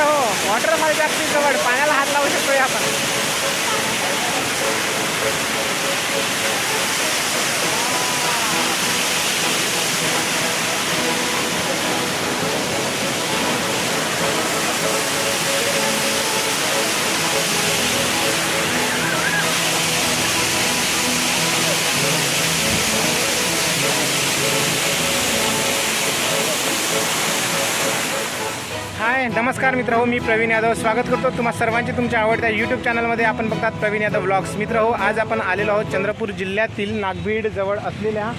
मित्र हो वॉटरफॉल जास्ती जवळ पाण्याला हात लावू शकतो आपण हाय नमस्कार मित्र हो मी प्रवीण यादव. स्वागत करतो तुम्हा सर्वांचे तुमच्या आवडत्या यूट्यूब चॅनलमध्ये आपण बघतात प्रवीण यादव ब्लॉग्स मित्र हो आज आपण आलेलो आहोत चंद्रपूर जिल्ह्यातील नागभीड जवळ असलेल्या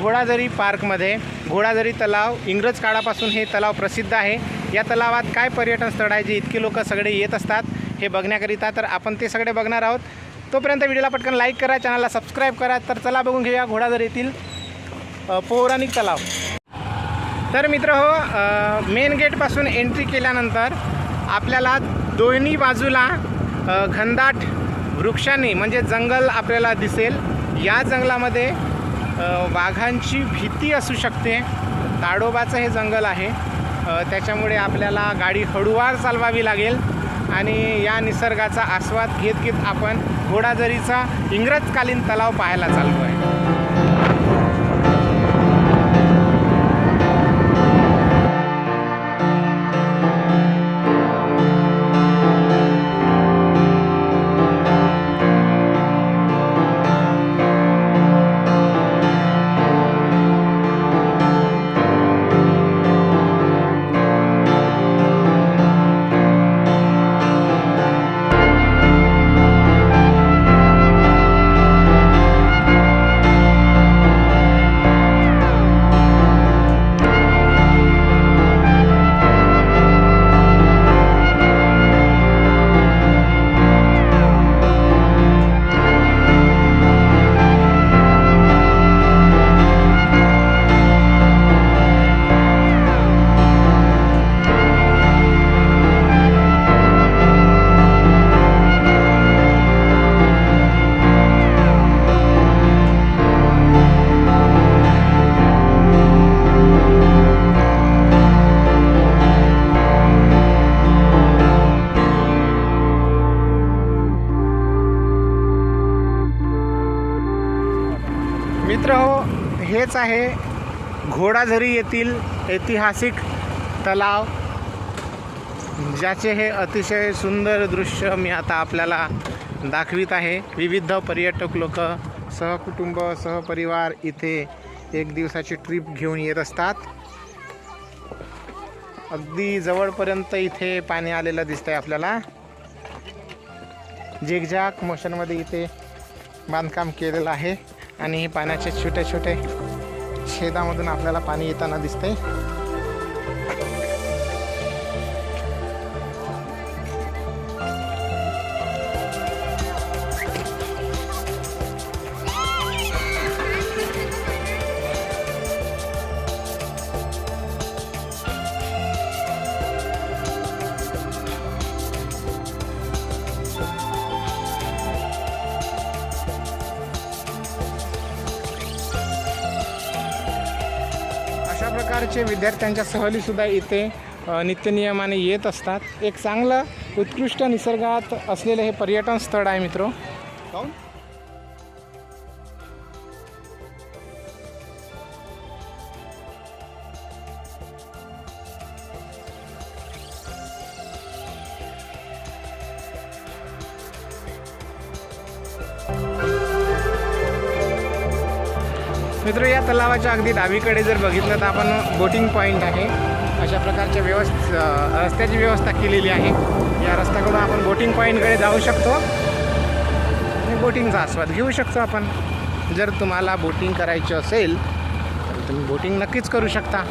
घोडाझरी पार्कमध्ये. घोडाझरी तलाव इंग्रज काळापासून हे तलाव प्रसिद्ध आहे. या तलावात काय पर्यटन स्थळ आहे जे इतके लोक सगळे येत असतात हे बघण्याकरिता तर आपण ते सगळे बघणार आहोत. तोपर्यंत व्हिडिओला पटकन लाईक करा चॅनलला सबस्क्राईब करा. तर चला बघून घेऊया घोडाझरीतील पौराणिक तलाव. तर मित्र हो मेन गेटपासून एंट्री केल्यानंतर आपल्याला दोन्ही बाजूला घनदाट वृक्षांनी म्हणजे जंगल आपल्याला दिसेल. या जंगलामध्ये वाघांची भीती असू शकते. ताडोबाचं हे जंगल आहे. त्याच्यामुळे आपल्याला गाडी हळूवार चालवावी लागेल. आणि या निसर्गाचा आस्वाद घेत घेत आपण घोडाझरीचा इंग्रजकालीन तलाव पाहायला चाललो आहे आहे घोडाझरी येथील ऐतिहासिक तलाव ज्याचे हे अतिशय सुंदर दृश्य मी आता आपल्याला दाखवित आहे. विविध पर्यटक लोक सहकुटुंब सहपरिवार इथे एक दिवसाची ट्रिप घेऊन येत असतात. अगदी जवळपर्यंत इथे पाणी आलेलं दिसतंय आपल्याला. झिगझॅग मोशनमध्ये इथे बांधकाम केलेलं आहे आणि हे पाण्याचे छोटे छोटे शेतामधून आपल्याला पाणी येताना दिसतंय. प्रकारचे विद्यार्थ्यांच्या सहलीसुद्धा इथे नित्यनियमाने येत असतात. एक चांगलं उत्कृष्ट निसर्गात असलेलं हे पर्यटन स्थळ आहे मित्र. मित्र या तलावाच्या अगदी डावीकडे जर बघितलं तर आपण बोटिंग पॉईंट आहे. अशा प्रकारच्या व्यवस्था रस्त्याची व्यवस्था केलेली आहे. या रस्त्याकडून आपण बोटिंग पॉईंटकडे जाऊ शकतो. आणि बोटिंगचा आस्वाद घेऊ शकतो आपण. जर तुम्हाला बोटिंग करायची असेल तर तुम्ही बोटिंग नक्कीच करू शकता.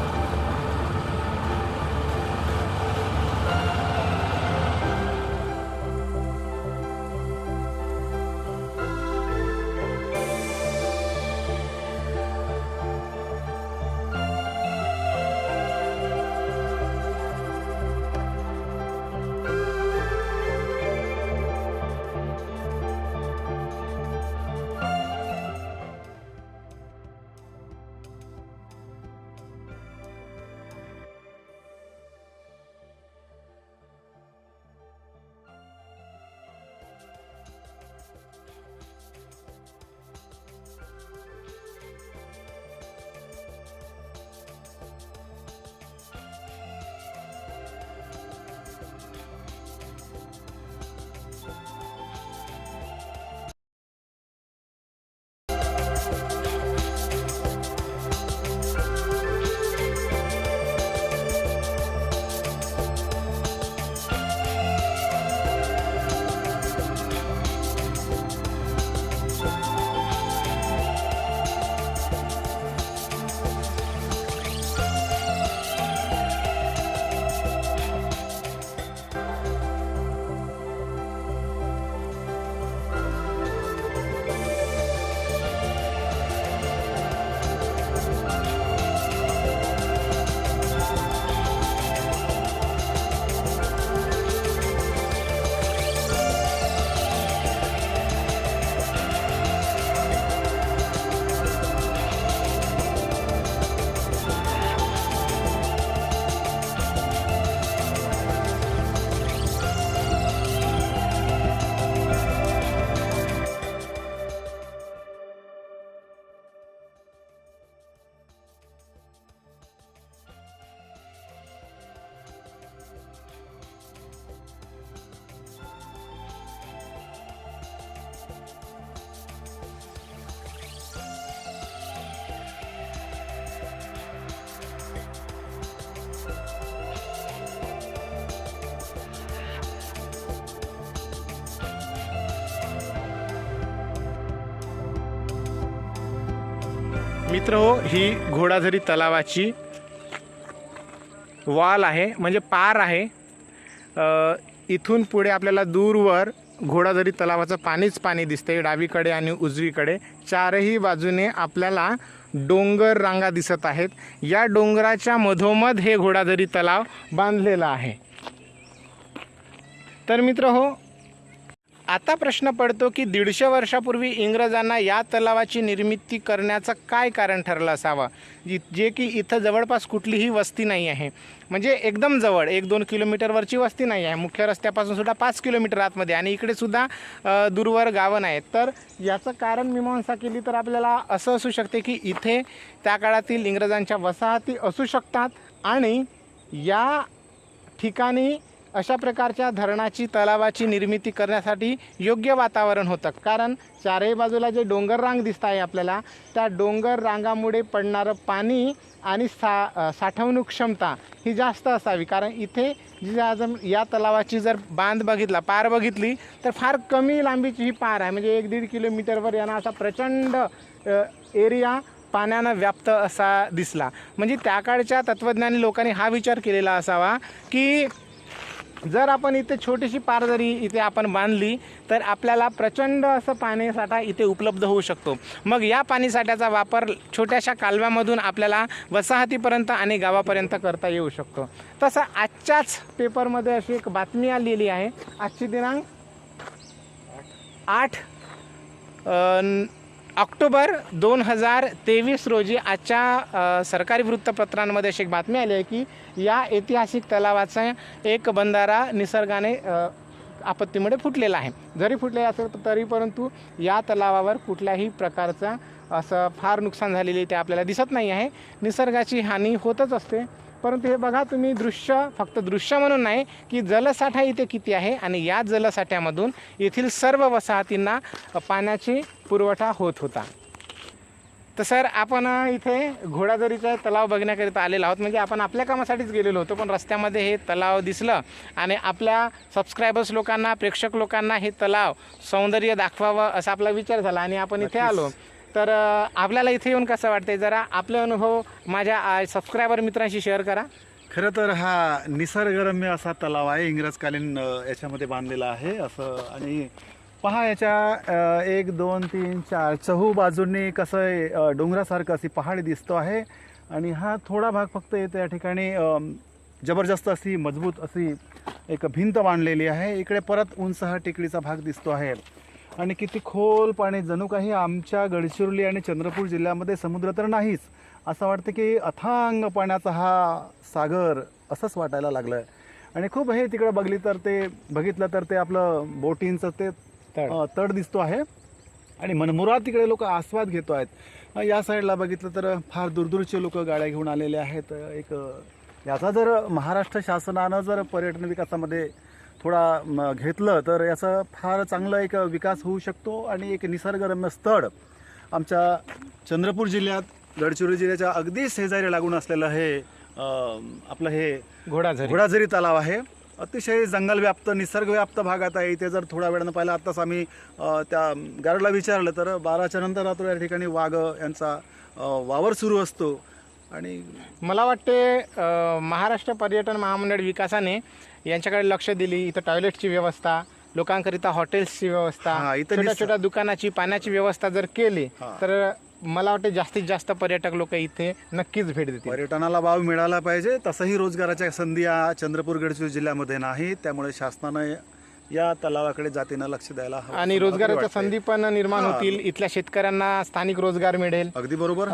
मित्र हो ही घोडाझरी तलावाची वाल आहे म्हणजे पार आहे. इथून पुढे आपल्याला दूरवर घोडाझरी तलावाचं पाणीच पाणी दिसते डावीकडे आणि उजवीकडे. चारही बाजूने आपल्याला डोंगर रांगा दिसत आहेत. या डोंगराच्या मधोमध हे घोडाझरी तलाव बांधलेला आहे. तर मित्र हो आता प्रश्न पडतो की दीडशे वर्षापूर्वी इंग्रजांना या तलावाची निर्मिती करण्याचं काय कारण ठरलं असावं? जी- जे की इथं जवळपास कुठलीही वस्ती नाही आहे. म्हणजे एकदम जवळ एक दोन किलोमीटरवरची वस्ती नाही आहे. मुख्य रस्त्यापासून सुद्धा पाच किलोमीटर आतमध्ये आणि इकडेसुद्धा दूरवर गावं नाहीत. तर याचं कारण मीमांसा केली तर आपल्याला असं असू शकते की इथे त्या काळातील इंग्रजांच्या वसाहती असू शकतात. आणि या ठिकाणी अशा प्रकारच्या धरणाची तलावाची निर्मिती करण्यासाठी योग्य वातावरण होतं. कारण चारही बाजूला जे डोंगर रांग दिसत आहे आपल्याला त्या डोंगर रांगामुळे पडणारं पाणी आणि सा साठवणूक क्षमता ही जास्त असावी. कारण इथे जी आज या तलावाची जर बांध बघितला पार बघितली तर फार कमी लांबीची ही पार आहे. म्हणजे एक दीड किलोमीटरवर यांना असा प्रचंड एरिया पाण्यानं व्याप्त असा दिसला. म्हणजे त्या काळच्या तत्त्वज्ञानी लोकांनी हा विचार केलेला असावा की जर आपण इथे छोटीशी पार जरी इथे आपण बांधली तर आपल्याला प्रचंड असं पाणीसाठा इथे उपलब्ध होऊ शकतो. मग या पाणीसाठ्याचा वापर छोट्याशा कालव्यामधून आपल्याला वसाहतीपर्यंत आणि गावापर्यंत करता येऊ शकतो. तसं आजच्याच पेपरमध्ये अशी एक बातमी आलेली आहे. आजची दिनांक आठ ऑक्टोबर दोन हजार तेवीस रोजी आजच्या सरकारी वृत्तपत्रांमध्ये अशी एक बातमी आली आहे की या ऐतिहासिक तलावाचा एक बंधारा निसर्गाने आपत्तीमुळे फुटलेला आहे. जरी फुटले असेल तरी परंतु या तलावावर कुठल्याही प्रकारचा असं फार नुकसान झालेले ते आपल्याला दिसत नाही आहे. निसर्गाची हानी होतच असते. परंतु हे बघा तुम्ही दृश्य फक्त दृश्य म्हणून नाही की जलसाठा इथे किती आहे आणि या जलसाठ्यामधून येथील सर्व वसाहतींना पाण्याची पुरवठा होत होता. तर सर आपण इथे घोडाझरीचा तलाव बघण्याकरिता आलेलो आहोत. म्हणजे आपण आपल्या कामासाठीच गेलेलो होतो पण रस्त्यामध्ये हे तलाव दिसलं आणि आपल्या सबस्क्रायबर्स लोकांना प्रेक्षक लोकांना हे तलाव सौंदर्य दाखवावं असा आपला विचार झाला आणि आपण इथे आलो. तर आपल्याला इथे येऊन कसं वाटतंय? जरा आपले अनुभव माझ्या सबस्क्रायबर मित्रांशी शेअर करा. खरं तर हा निसर्गरम्य असा तलाव आहे इंग्रजकालीन याच्यामध्ये बांधलेला आहे असं. आणि पहा याच्या एक दोन तीन चार चहू बाजूंनी कसं आहे, डोंगरासारखं अशी पहाडी दिसतो आहे. आणि हा थोडा भाग फक्त येतो या ठिकाणी जबरदस्त अशी मजबूत अशी एक भिंत बांधलेली आहे. इकडे परत उंच हा टेकडीचा भाग दिसतो आहे. आणि किती खोल पाणी जणू काही आमच्या गडचिरोली आणि चंद्रपूर जिल्ह्यामध्ये समुद्र तर नाहीच. असं वाटतं की अथांग पाण्याचा हा सागर असंच वाटायला लागलं आहे आणि खूप हे तिकडं बघली तर ते बघितलं तर ते आपलं बोटींचं ते तड. दिसतो आहे. आणि मनमुराद तिकडे लोक आस्वाद घेतो आहेत. या साईडला बघितलं तर फार दूरदूरचे लोक गाड्या घेऊन आलेले आहेत. एक याचा जर महाराष्ट्र शासनानं जर पर्यटन विकासामध्ये थोडा घेतलं तर याचा फार चांगला एक विकास होऊ शकतो आणि एक निसर्गरम्य स्थळ आमच्या चंद्रपूर जिल्ह्यात गडचिरोली जिल्ह्याच्या अगदी शेजारी लागून असलेलं हे आपलं हे घोडाझरी. घोडाझरी तलाव आहे. अतिशय जंगलव्याप्त निसर्गव्याप्त भागात आहे इथे जर थोड्या वेळानं पाहिलं आत्ताच आम्ही त्या गार्डला विचारलं तर बाराच्या नंतर रात्र या ठिकाणी वाघ यांचा वावर सुरू असतो. आणि मला वाटते महाराष्ट्र पर्यटन महामंडळ विकासाने यांच्याकडे लक्ष दिली इथं टॉयलेटची व्यवस्था लोकांकरिता हॉटेल्सची व्यवस्था हा, इथं छोट्या छोट्या दुकानाची पाण्याची व्यवस्था जर केली. तर मला वाटते जास्तीत जास्त पर्यटक लोक इथे नक्कीच भेट देतील पर्यटनाला वाव मिळाला पाहिजे तसंही रोजगाराच्या संधी या चंद्रपूर गडचिरोली जिल्ह्यामध्ये नाही त्यामुळे शासनानं या तलावाकडे जातीनं लक्ष द्यायला हवं आणि रोजगाराच्या. संधी पण निर्माण. होतील इथल्या शेतकऱ्यांना स्थानिक रोजगार मिळेल अगदी बरोबर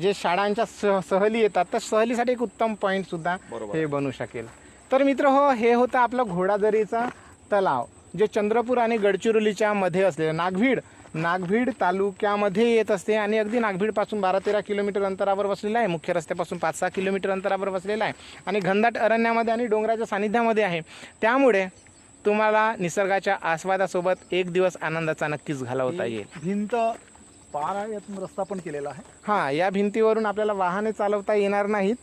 जे शाळांच्या सह सहली येतात तर सहलीसाठी एक उत्तम पॉईंट सुद्धा. हे बनू शकेल तर मित्र हो हे होतं आपलं घोडाझरीचा तलाव जे चंद्रपूर आणि गडचिरोलीच्या मध्ये असलेलं नागभीड. नागभीड तालुक्यामध्ये येत असते आणि अगदी नागभीडपासून बारा तेरा किलोमीटर अंतरावर वसलेलं आहे. मुख्य रस्त्यापासून पाच सहा किलोमीटर अंतरावर वसलेलं आहे. आणि घनदाट अरण्यामध्ये आणि डोंगराच्या सानिध्यामध्ये आहे. त्यामुळे तुम्हाला निसर्गाच्या आस्वादासोबत एक दिवस आनंदाचा नक्कीच घालवता येईल. भिंत पार रस्ता पण केलेला आहे. हां या भिंतीवरून आपल्याला वाहने चालवता येणार नाहीत.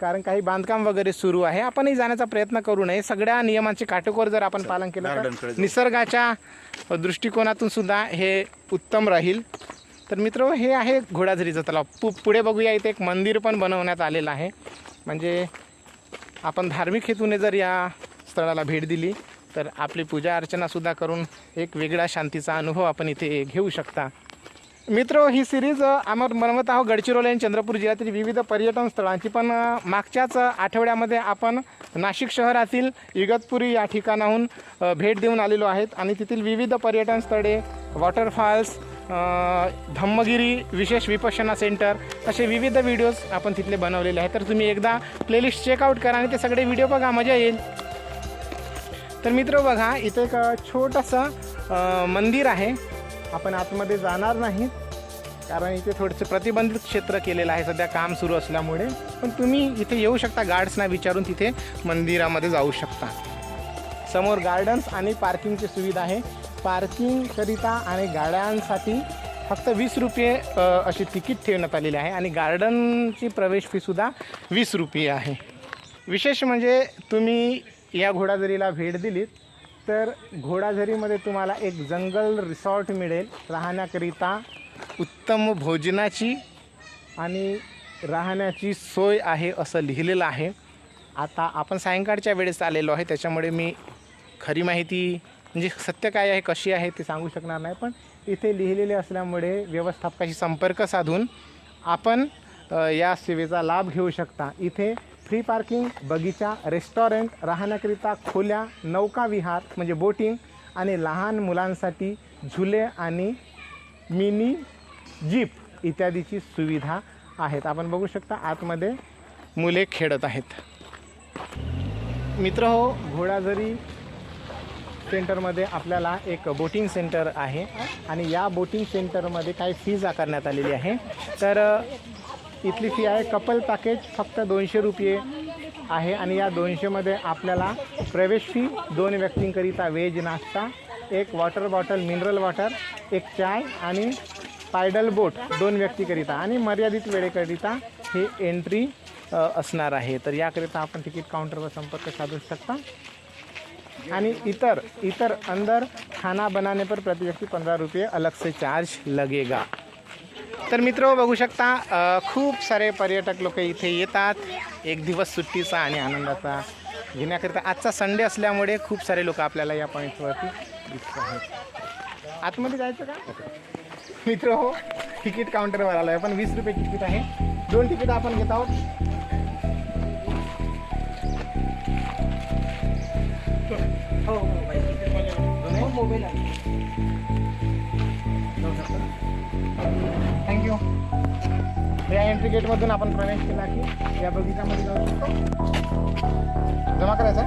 कारण काही बांधकाम वगैरे सुरू आहे. आपणही जाण्याचा प्रयत्न करू नये. सगळ्या नियमांचे काटेकोर जर आपण पालन केलं तर. निसर्गाच्या दृष्टिकोनातून सुद्धा हे उत्तम राहील. तर मित्र हे आहे घोडाझरीचं तलाव. पु पुढे बघूया. इथे एक मंदिर पण बनवण्यात आलेलं आहे. म्हणजे आपण धार्मिक हेतूने जर या स्थळाला भेट दिली तर आपली पूजा अर्चनासुद्धा करून एक वेगळा शांतीचा अनुभव आपण इथे घेऊ शकता. मित्र ही सिरीज आम्ही बनवत आहोत गडचिरोली आणि चंद्रपूर जिल्ह्यातील विविध पर्यटन स्थळांची. पण मागच्याच आठवड्यामध्ये आपण नाशिक शहरातील इगतपुरी या ठिकाणाहून भेट देऊन आलेलो आहेत आणि तेथील विविध पर्यटन स्थळे वॉटरफॉल्स धम्मगिरी विशेष विपशना सेंटर असे विविध व्हिडिओज आपण तिथले बनवलेले आहेत. तर तुम्ही एकदा प्लेलिस्ट चेकआउट करा आणि ते सगळे व्हिडिओ बघा मजा येईल. तर मित्र बघा इथे एक छोटंसं मंदिर आहे. आपण आतमध्ये जाणार नाही. कारण इथे थोडंसं प्रतिबंधित क्षेत्र केलेलं आहे. सध्या काम सुरू असल्यामुळे. पण तुम्ही इथे येऊ शकता. गार्ड्सना विचारून तिथे मंदिरामध्ये जाऊ शकता. समोर गार्डन्स आणि पार्किंगची सुविधा आहे. पार्किंगकरिता आणि गाड्यांसाठी फक्त वीस रुपये अशी तिकीट ठेवण्यात आलेली आहे. आणि गार्डनची प्रवेश फीसुद्धा वीस रुपये आहे. विशेष म्हणजे तुम्ही या घोडाझरीला भेट दिलीत. तर घोडाझरीमध्ये तुम्हाला एक जंगल रिसॉर्ट मिळेल राहण्याकरिता. उत्तम भोजनाची आणि राहण्याची सोय आहे असं लिहिलेलं आहे. आता आपण सायंकाळच्या वेळेस आलेलो आहे त्याच्यामुळे मी खरी माहिती म्हणजे सत्य काय आहे कशी आहे ते सांगू शकणार नाही पण इथे लिहिलेले असल्यामुळे व्यवस्थापकाशी संपर्क साधून आपण या सेवेचा लाभ घेऊ शकता. इथे फ्री पार्किंग बगीचा रेस्टॉरंट राहण्याकरिता खोल्या नौका विहार म्हणजे बोटिंग आणि लहान मुलांसाठी झुले आणि मिनी जीप इत्यादीची सुविधा आहेत. आपण बघू शकता आतमध्ये मुले खेळत आहेत. मित्र हो घोडाझरी सेंटरमध्ये आपल्याला एक बोटिंग सेंटर आहे आणि या बोटिंग सेंटरमध्ये काही फीज आकारण्यात आलेली आहे. तर इथली फी आहे. कपल पॅकेज फक्त दोनशे रुपये आहे आणि या दोनशेमध्ये आपल्याला प्रवेश फी दोन व्यक्तींकरिता व्हेज नाश्ता एक वॉटर बॉटल मिनरल वॉटर एक चाय आणि पायडल बोट दोन व्यक्तीकरिता आणि मर्यादित वेळेकरिता हे एंट्री असणार आहे. तर याकरिता आपण तिकीट काउंटरवर संपर्क साधू शकता. आणि इतर इतर अंदर खाना बनाने पर प्रति व्यक्ति पंधरा रुपये अलग से चार्ज लगेगा. तर मित्र बघू शकता खूप सारे पर्यटक लोक इथे येतात. एक दिवस सुट्टीचा आणि आनंदाचा. घेण्याकरिता आजचा संडे असल्यामुळे खूप सारे लोक आपल्याला या पॉईंटवरती दिसत आहेत. आतमध्ये जायचं का? मित्र हो तिकीट काउंटरवर आलो आहे पण वीस रुपये तिकीट आहे. दोन तिकीट आपण घेत आहोत. हो हो, हो, हो मोबाईल थँक्यू या एंट्री गेटमधून आपण प्रवेश केला की या बगीचामध्ये जाऊ शकतो. जमा करायचा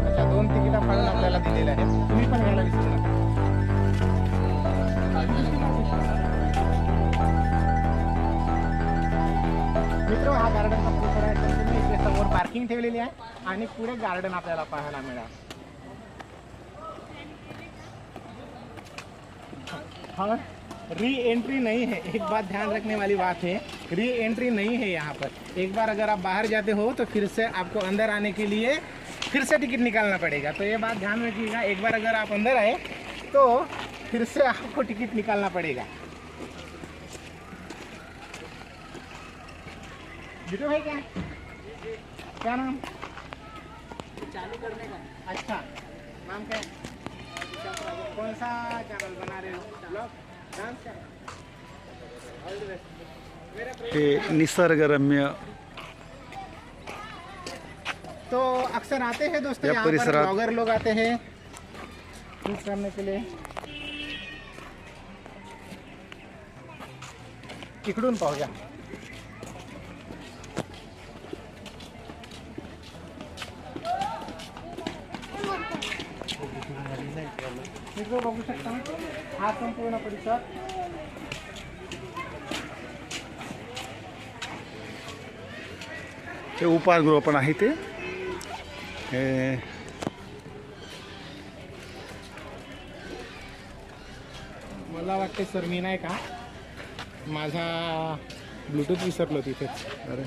अच्छा दोन तिकीटा फाडून आपल्याला दिलेल्या आहेत. तुम्ही पण घ्यायला विसरू नका. मित्र हा गार्डन परिसर आहे तुम्ही इथे समोर पार्किंग ठेवलेली आहे आणि पुढे गार्डन आपल्याला पाहायला मिळाल हाँ री एंट्री नहीं है। एक बात ध्यान रखने वाली बात है री एंट्री नहीं है यहाँ पर। एक बार अगर आप बाहर जाते हो तो फिर से आपको अंदर आने के लिए फिर से टिकट निकालना पड़ेगा। तो ये बात ध्यान रखिएगा एक बार अगर आप अंदर आए तो फिर से आपको टिकट निकालना पड़ेगा। है क्या क्या नाम? चालू करने का। अच्छा। नाम क्या है? कौन सा चैनल बना रहे हो? ब्लॉग डांस हे। निसर्गरम्य तो अक्सर आते हैं दोस्तों यहाँ पर ब्लॉगर लोग आते हैं। शूट करने के लिए। इकडून पाहूया इकडं बघू शकता. हा संपूर्ण परिसर. हे उपाहारगृह पण आहे ते. हे मला वाटते सर मी नाही का? माझा ब्लूटूथ विसरलो तिथेच. अरे.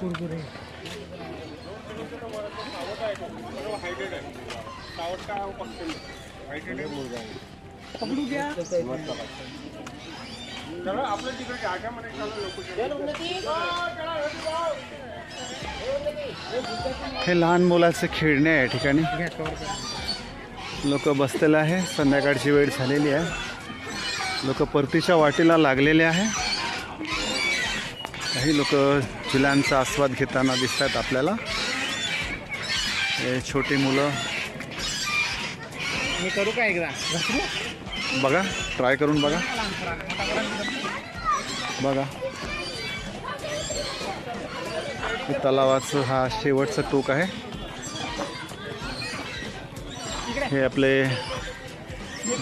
कुरकुरे ए, कुरकुरे हे लहान मुलाचे खेळणे आहे या ठिकाणी. लोक बसलेले आहे. संध्याकाळची वेळ झालेली आहे. लोक परतीच्या वाटेला लागलेले आहे. काही लोक झुल्यांचा आस्वाद घेताना दिसतात आपल्याला. हे छोटी मुलं. मी करू का एकदा? बघा ट्राय करून बघा. बघा. तलावाचं हा शेवटचं टोक आहे. हे आपले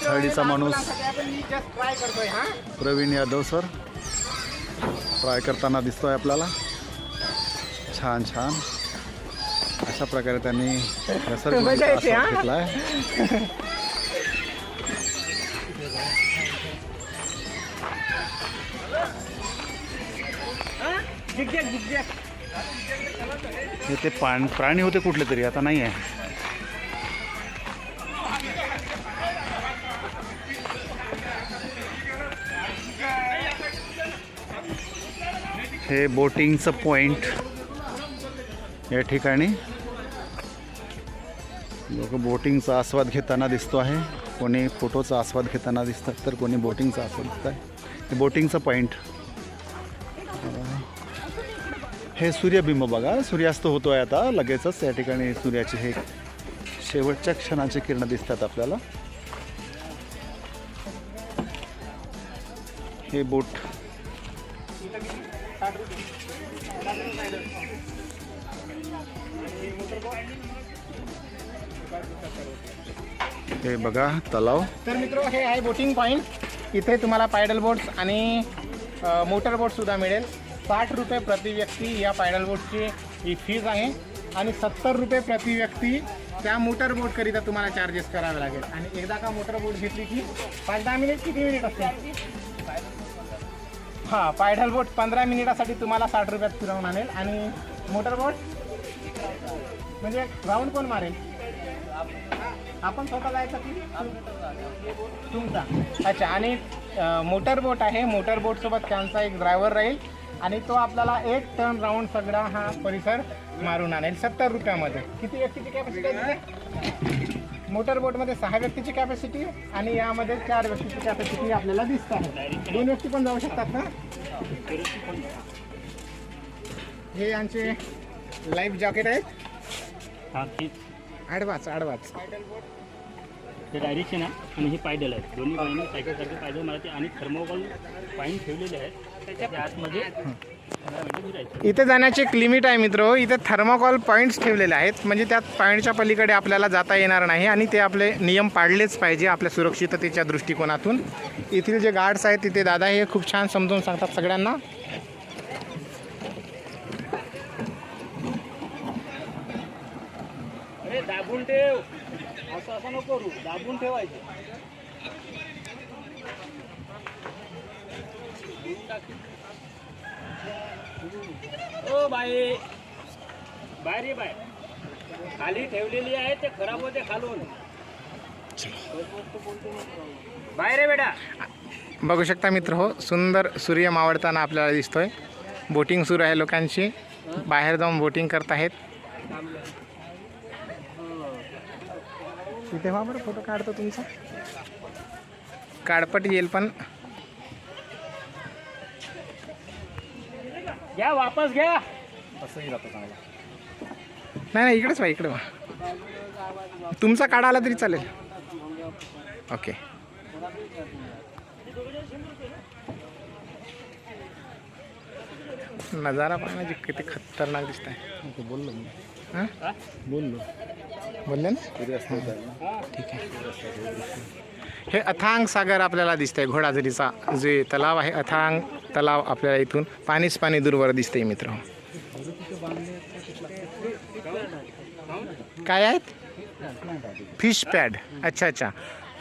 झाडीचा माणूस. प्रवीण यादव सर. ट्राय करताना दिसतोय आपल्याला. छान छान. अशा प्रकारे त्यांनी हा? घेतला आहे. हे ते पाण प्राणी होते कुठले तरी आता नाही आहे. हे बोटिंगचं पॉइंट. या ठिकाणी लोक बोटिंगचा आस्वाद घेताना दिसतो आहे. कोणी फोटोचा आस्वाद घेताना दिसतात तर कोणी बोटिंगचा आस्वाद दिसत आहे. हे बोटिंगचं पॉईंट हे सूर्यबिंब बघा. सूर्यास्त होतो आहे आता. लगेचच या ठिकाणी सूर्याचे हे शेवटच्या क्षणाचे किरण दिसतात आपल्याला. हे बोट. हे बघा तलाव. तर मित्र हे आहे बोटिंग पॉईंट इथे तुम्हाला पायडल बोट्स आणि मोटर बोटसुद्धा मिळेल. साठ रुपये प्रति व्यक्ती या पायडल बोटची ही फीज आहे. आणि सत्तर रुपये प्रति व्यक्ती त्या मोटर बोटकरिता तुम्हाला चार्जेस करावे लागेल. आणि एकदा का मोटर बोट घेतली की पाच दहा मिनिट किती मिनिट असते? हां पायडल बोट पंधरा मिनिटासाठी तुम्हाला साठ रुपयात फिरवून आणेल. आणि मोटर बोट म्हणजे राऊंड कोण मारेल? आपण स्वतः जायचं की तुमचा. अच्छा आणि मोटर बोट आहे. मोटर बोट सोबत त्यांचा एक ड्रायव्हर राहील आणि तो आपल्याला एक टर्न राऊंड सगळा हा परिसर मारून आणेल. सत्तर रुपयामध्ये. किती व्यक्तीची कॅपॅसिटी आहे मोटर बोटमध्ये सहा व्यक्तीची कॅपॅसिटी आणि यामध्ये चार व्यक्तीची कॅपॅसिटी आपल्याला दिसत आहे. दोन व्यक्ती पण जाऊ शकतात ना? हे यांचे लाईफ जॅकेट आहेत. हा आडवाच आडवाच. ते डायरेक्शन आहे आणि हे पायडल आहे दोन्ही बाईने सायकलसारखे पायडल मारायचे आणि थर्मोकॉल पाईन ठेवलेले आहेत. त्याच्या आतमध्ये पंधरा मिनिटं फिरायचं इथे जाण्याची एक लिमिट आहे मित्र. इथे थर्माकॉल पॉईंट्स ठेवलेले आहेत. म्हणजे त्यात पॉईंटच्या पलीकडे आपल्याला जाता येणार नाही आणि ते आपले नियम पाळलेच पाहिजे आपल्या सुरक्षिततेच्या दृष्टिकोनातून. येथील जे गार्ड्स आहेत तिथे दादा हे खूप छान समजून सांगतात सगळ्यांना. अरे दाबून ठेव. असं असं नको करू. दाबून ठेवायचं. O by. Bye ray bye खाली ठेवलेली आहे ते खराब होते खालून. बाय रे बेटा. बघू शकता मित्र हो सुंदर सूर्य मावळताना आपल्याला दिसतोय. बोटिंग सुरू आहे लोकांची. बाहेर जाऊन बोटिंग करत आहेत. तिथे व्हा बरं फोटो काढतो तुमचा. काडपट येईल पण. घ्या वापस घ्या. नाही नाही इकडेच व्हा इकडे व्हा तुमचा काढा आला तरी चालेल. ओके. नजारा पाहण्याची किती खतरनाक दिसत आहे बोललो मी. हां? बोललो बोलले ना? ठीक आहे. हे अथांग सागर आपल्याला दिसतंय घोडाझरीचा. जे तलाव आहे अथांग तलाव आपल्याला इथून पाणीच पाणी दूरवर दिसतंय मित्र. काय आहेत? फिश पॅड अच्छा अच्छा.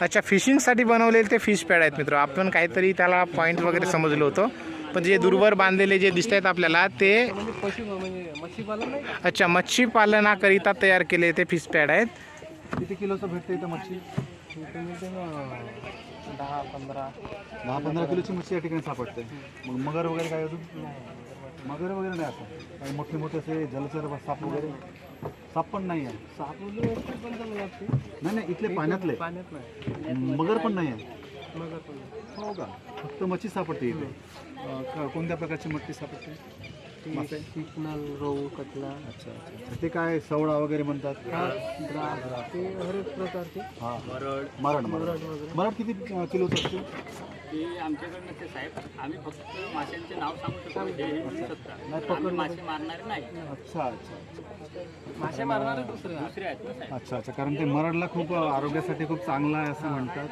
अच्छा फिशिंगसाठी बनवलेले ते फिश पॅड आहेत मित्र. आपण काहीतरी त्याला पॉईंट वगैरे समजलो होतो. पण जे दूरवर बांधलेले जे दिसत आहेत आपल्याला ते म्हणजे म्हणजे अच्छा मच्छी पालनाकरिता तयार केले ते फिश पॅड आहेत. किती किलोचं भेटते इथं मच्छी? ना दहा पंधरा. दहा पंधरा किलोची मच्छी या ठिकाणी सापडते. मग मगर वगैरे काय अजून? मगर वगैरे नाही असं काही मोठे मोठे असे जलचर साप वगैरे? साप पण नाही आहे. लागते नाही नाही इथले पाण्यातले. पाण्यात नाही मगर पण नाही आहे. हो का? फक्त मच्छी सापडते इथे. अं, क- कोणत्या प्रकारची मच्छी सापडते? मासे? रोहू कतला. अच्छा अच्छा. ते काय सवडा वगैरे म्हणतात? ते हरेक प्रकारचे. हा. मरड. मरड मरड. मरड किती अं, किलोचं असते ते आमच्याकडे नसते साहेब आम्ही फक्त माशांचे नाव सांगू शकतो. हे हे मिळू शकतात आम्ही मासे मारणारे नाही. अच्छा अच्छा मासे मारणारे दुसरे दुसरे आहेत ना साहेब. अच्छा अच्छा. कारण ते मरडला खूप आरोग्यासाठी खूप चांगलं आहे असं म्हणतात.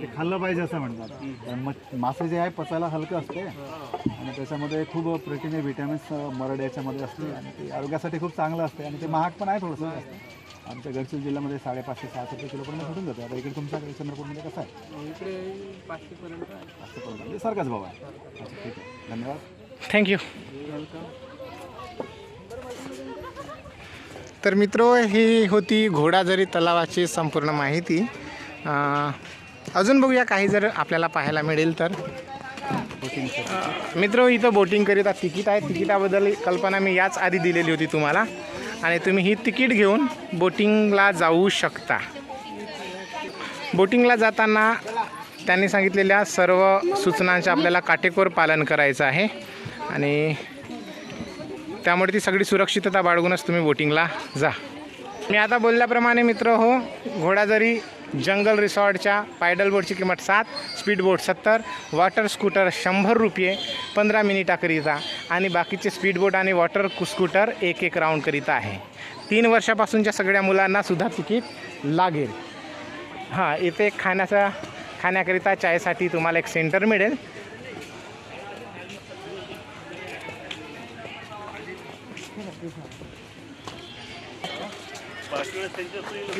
ते खाल्लं पाहिजे असं म्हणतात. कारण मच- मासे जे आहे पचायला हलकं असते. आणि त्याच्यामध्ये खूप प्रोटीन विटॅमिन्स मरड याच्यामध्ये असते. आणि ते आरोग्यासाठी खूप चांगलं असते. आणि ते महाग पण आहे थोडंसं. जास्त. आमच्या गडचिरोली जिल्ह्यामध्ये साडेपाचशे सहाशे रुपये किलोपर्यंत भेटून जाते. आता इकडे तुमच्याकडे चंद्रपूरमध्ये कसं आहे? इकडे पाचशे पर्यंत आहे. असं पण म्हणजे सारखाच भाव आहे. अच्छा ठीक आहे. धन्यवाद. थँक्यू तर मित्र ही होती घोडाझरी तलावाची संपूर्ण माहिती. अजून बघूया काही जर आपल्याला पाहायला मिळेल तर. मित्र इथं बोटिंग करीता तिकीट आहे. तिकिटाबद्दल कल्पना मी याच आधी दिलेली होती तुम्हाला. आणि तुम्ही ही तिकीट घेऊन बोटिंगला जाऊ शकता. बोटिंगला जाताना त्यांनी सांगितलेल्या सर्व सूचनांचे आपल्याला काटेकोर पालन करायचं आहे. आणि त्यामुळे ती सगळी सुरक्षितता बाळगूनच तुम्ही बोटिंगला जा. मी आता बोलल्याप्रमाणे मित्र हो घोडा जरी जंगल रिसॉर्टच्या पायडल बोटची किंमत सात स्पीड बोट सत्तर वॉटर स्कूटर शंभर रुपये पंधरा मिनिटाकरिता आणि बाकीचे स्पीड बोट आणि वॉटर स्कूटर एक एक राऊंडकरिता आहे. तीन वर्षापासूनच्या सगळ्या मुलांनासुद्धा तिकीट लागेल. हां इथे खाण्याचा खाण्याकरिता चायसाठी तुम्हाला एक सेंटर मिळेल.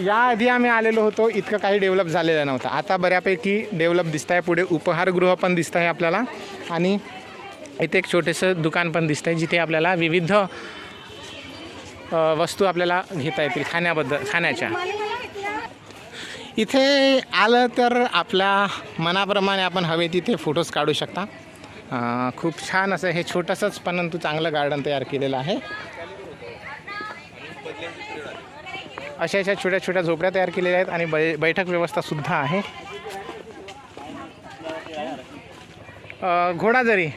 याआधी आम्ही आलेलो होतो इतकं काही डेव्हलप झालेलं नव्हतं. आता बऱ्यापैकी डेव्हलप दिसत आहे पुढे उपहारगृह पण दिसत आहे आपल्याला. आणि इथे एक छोटेसं दुकान पण दिसतं आहे जिथे आपल्याला विविध वस्तू आपल्याला घेता येतील खाण्याबद्दल खाण्याच्या. इथे आलं तर आपल्या मनाप्रमाणे आपण हवे तिथे फोटोज काढू शकता. खूप छान असं हे छोटंसंच परंतु चांगलं गार्डन तयार केलेलं आहे. अशा अशा छोट्या छोट्या झोपड्या तयार केलेल्या आहेत आणि बै बैठक व्यवस्थासुद्धा आहे. घोडाझरी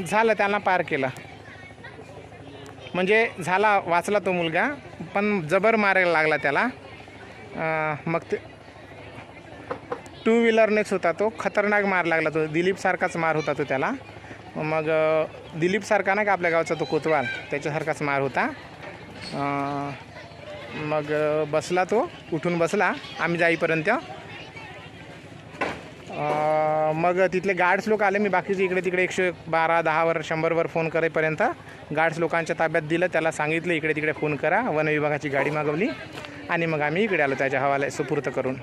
झालं त्यांना पार केलं. म्हणजे झाला वाचला तो मुलगा पण जबर मारायला लागला त्याला. मग ते टू व्हीलरनेच होता तो खतरनाक मार लागला तो. दिलीपसारखाच मार होता तो त्याला. मग दिलीपसारखा ना का आपल्या गावचा तो कोतवाल? त्याच्यासारखाच मार होता. मग बसला तो उठून बसला आम्ही जाईपर्यंत. मग तिथले गार्ड्स लोक आले मी बाकीचे इकडे तिकडे एकशे बारा दहावर शंभरवर फोन करेपर्यंत. गार्ड्स लोकांच्या ताब्यात दिलं त्याला सांगितलं इकडे तिकडे फोन करा वन विभागाची गाडी मागवली. आणि मग आम्ही इकडे आलो त्याच्या हवाला सुपूर्त करून.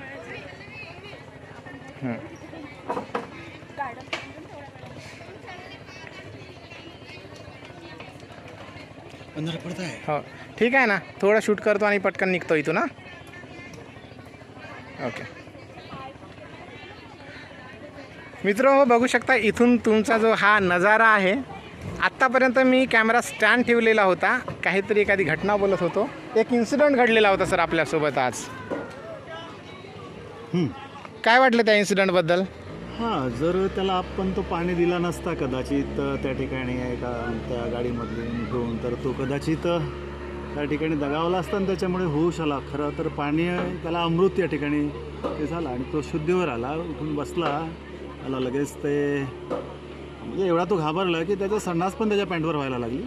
हो. ठीक आहे ना. थोडं शूट करतो आणि पटकन निघतो इथून ना ओके. मित्र हो बघू शकता इथून तुमचा जो हा नजारा आहे आत्तापर्यंत मी कॅमेरा स्टँड ठेवलेला होता. काहीतरी एखादी घटना बोलत होतो. एक इन्सिडेंट घडलेला होता सर आपल्यासोबत आज. काय वाटलं त्या इन्सिडंटबद्दल हां जर त्याला आपण तो पाणी दिला नसता कदाचित त्या ठिकाणी एका त्या गाडीमधून घेऊन तर तो कदाचित त्या ठिकाणी दगावला असता आणि त्याच्यामुळे होऊ शकला. खरं तर पाणी त्याला अमृत या ठिकाणी ते झाला आणि तो शुद्धीवर आला उठून बसला. त्याला लगेच ते म्हणजे एवढा तो घाबरला की त्याचा संडास पण त्याच्या पॅन्टवर व्हायला लागली.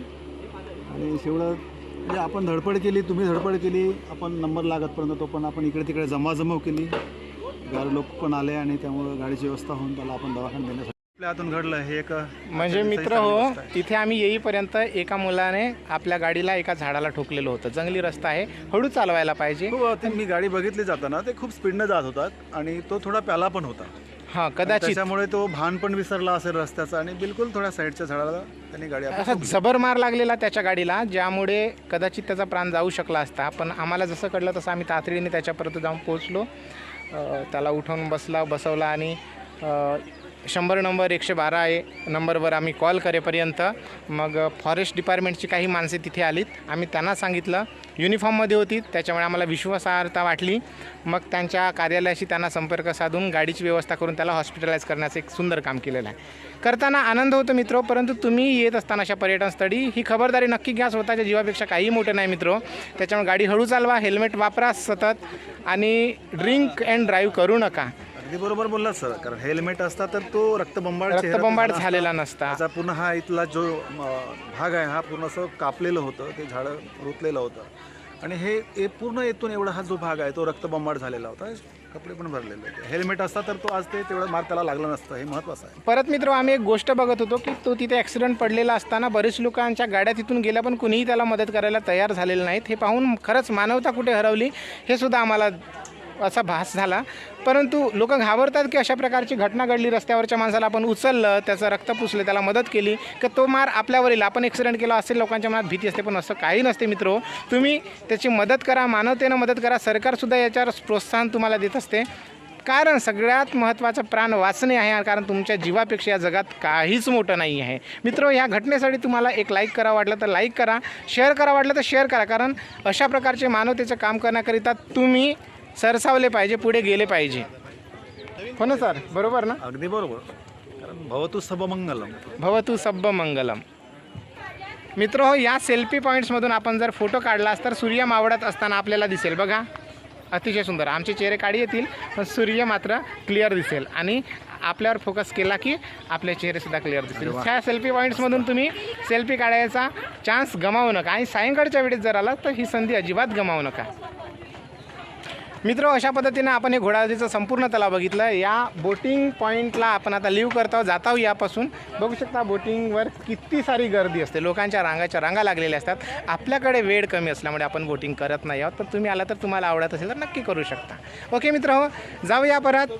आणि शेवढं म्हणजे आपण धडपड केली तुम्ही धडपड केली आपण नंबर लागतपर्यंत तो पण आपण इकडे तिकडे जमाजमव केली. लोक पण आले आणि त्यामुळं गाडीची व्यवस्था होऊन त्याला आपण आपल्या हातून घडलं हे एक म्हणजे मित्र हो. तिथे आम्ही येईपर्यंत एका मुलाने आपल्या गाडीला एका झाडाला ठोकलेलं होतं. जंगली रस्ता आहे हळू चालवायला पाहिजे. हो ते मी गाडी बघितली जाताना ते खूप स्पीडनं जात होतात आणि तो थोडा प्याला पण होता. हां आणि कदाचित त्याच्यामुळे तो भान पण विसरला असेल रस्त्याचा आणि बिलकुल थोड्या साईडच्या झाडाला त्यांनी गाडी आपली असा. जबर मार लागलेला त्याच्या गाडीला ज्यामुळे कदाचित त्याचा प्राण जाऊ शकला असता. पण आम्हाला जसं कळलं तसं आम्ही तातडीने त्याच्यापर्यंत जाऊन पोहोचलो. त्याला उठवून बसला बसवला आणि शंभर नंबर एकशे बारा आहे. नंबरवर आम्ही कॉल करेपर्यंत मग फॉरेस्ट डिपार्टमेंटची काही माणसे तिथे आलीत. आम्ही त्यांना सांगितलं युनिफॉर्ममध्ये होती त्याच्यामुळे आम्हाला विश्वासार्हता वाटली. मग त्यांच्या कार्यालयाशी त्यांना संपर्क साधून गाडीची व्यवस्था करून त्याला हॉस्पिटलाइज करण्याचं एक सुंदर काम केलेलं आहे. करताना आनंद होतो मित्र परंतु तुम्ही येत असताना अशा पर्यटनस्थळी ही खबरदारी नक्की घ्या. स्वतःच्या जीवापेक्षा काही मोठं नाही मित्र. त्याच्यामुळे गाडी हळू चालवा हेल्मेट वापरा सतत आणि ड्रिंक अँड ड्राईव्ह करू नका. अगदी बरोबर बोललात सर. कारण हेल्मेट असता तर तो रक्तबंबाळ चेहरा रक्तबंबाळ झाला झालेला. नसता. त्याचा पूर्ण हा इथला जो म, भाग आहे हा पूर्ण असं कापलेलं होतं ते झाडं रुतलेलं होतं. आणि हे हे पूर्ण येथून एवढा हा जो भाग आहे तो रक्तबंबाळ झालेला होता. कपडे पण भरलेले होते. हेल्मेट असता तर तो आज ते तेवढा मार त्याला लागला नसतं. हे महत्त्वाचं आहे. परत मित्र आम्ही एक गोष्ट बघत होतो की तो तिथे ॲक्सिडेंट पडलेला असताना बरेच लोकांच्या गाड्या तिथून गेल्या पण कुणीही त्याला मदत करायला तयार झालेले नाहीत. हे पाहून खरंच मानवता कुठे हरवली हे सुद्धा आम्हाला असा भास झाला. परंतु लोक घाबरतात की अशा प्रकारची घटना घडली रस्त्यावरच्या माणसाला आपण उचललं त्याचं रक्त पुसलं त्याला मदत केली की तो मार आपल्यावर येईल. आपण ॲक्सिडेंट केला असेल लोकांच्या मनात भीती असते पण असं काही नसते मित्र. तुम्ही त्याची मदत करा मानवतेनं मदत करा. सरकारसुद्धा याच्यावर प्रोत्साहन तुम्हाला देत असते. कारण सगळ्यात महत्त्वाचं प्राण वाचणे आहे कारण तुमच्या जीवापेक्षा या जगात काहीच मोठं नाही आहे. मित्र ह्या घटनेसाठी तुम्हाला एक लाईक करा वाटलं तर लाईक करा. शेअर करा वाटलं तर शेअर करा. कारण अशा प्रकारचे मानवतेचं काम करण्याकरिता तुम्ही सरसावले पाहिजे पुढे गेले पाहिजे. हो ना सर? बरोबर ना? अगदी बरोबर. कारण भवतु सबमंगलम भवतु सब्ब मंगलम मित्र हो या सेल्फी पॉईंट्समधून आपण जर फोटो काढलास तर सूर्य मावळत असताना आपल्याला दिसेल. बघा अतिशय सुंदर. आमचे चेहरे काढी येतील पण सूर्य मात्र क्लिअर दिसेल. आणि आपल्यावर फोकस केला की आपले चेहरेसुद्धा क्लिअर दिसतील ह्या सेल्फी पॉईंट्समधून तुम्ही सेल्फी काढायचा चान्स गमावू नका. आणि सायंकाळच्या वेळेस जर आला तर ही संधी अजिबात गमावू नका. मित्र अशा पद्धतीनं आपण हे घोडानदीचं संपूर्ण तलाव बघितलं. या बोटिंग पॉईंटला आपण आता लिव्ह करतो जाताव आहोत यापासून. बघू शकता बोटिंगवर किती सारी गर्दी असते. लोकांच्या रांगाच्या रांगा लागलेल्या असतात. आपल्याकडे वेळ कमी असल्यामुळे आपण बोटिंग करत नाही आहोत. तर तुम्ही आला तर तुम्हाला आवडत असेल तर नक्की करू शकता. ओके मित्र हो. जाऊया परत.